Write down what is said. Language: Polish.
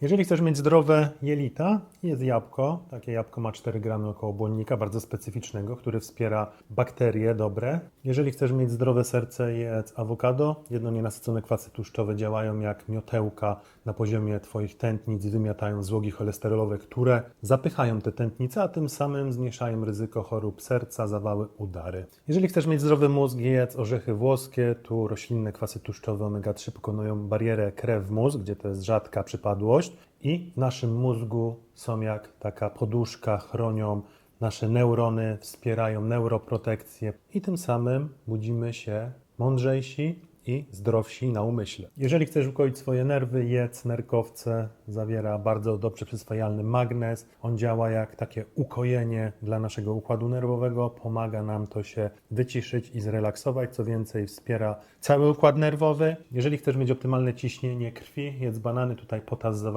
Jeżeli chcesz mieć zdrowe jelita, jest jabłko. Takie jabłko ma 4 gramy około błonnika, bardzo specyficznego, który wspiera bakterie dobre. Jeżeli chcesz mieć zdrowe serce, jedz awokado. Jedno nienasycone kwasy tłuszczowe działają jak miotełka na poziomie Twoich tętnic, wymiatają złogi cholesterolowe, które zapychają te tętnice, a tym samym zmniejszają ryzyko chorób serca, zawały, udary. Jeżeli chcesz mieć zdrowy mózg, jedz orzechy włoskie. Tu roślinne kwasy tłuszczowe omega-3 pokonują barierę krew w mózg, gdzie to jest rzadka przypadłość i w naszym mózgu są jak taka poduszka, chronią nasze neurony, wspierają neuroprotekcję i tym samym budzimy się mądrzejsi i zdrowsi na umyśle. Jeżeli chcesz ukoić swoje nerwy, jedz nerkowce. Zawiera bardzo dobrze przyswajalny magnez. On działa jak takie ukojenie dla naszego układu nerwowego. Pomaga nam to się wyciszyć i zrelaksować. Co więcej, wspiera cały układ nerwowy. Jeżeli chcesz mieć optymalne ciśnienie krwi, jedz banany. Tutaj potas zawarty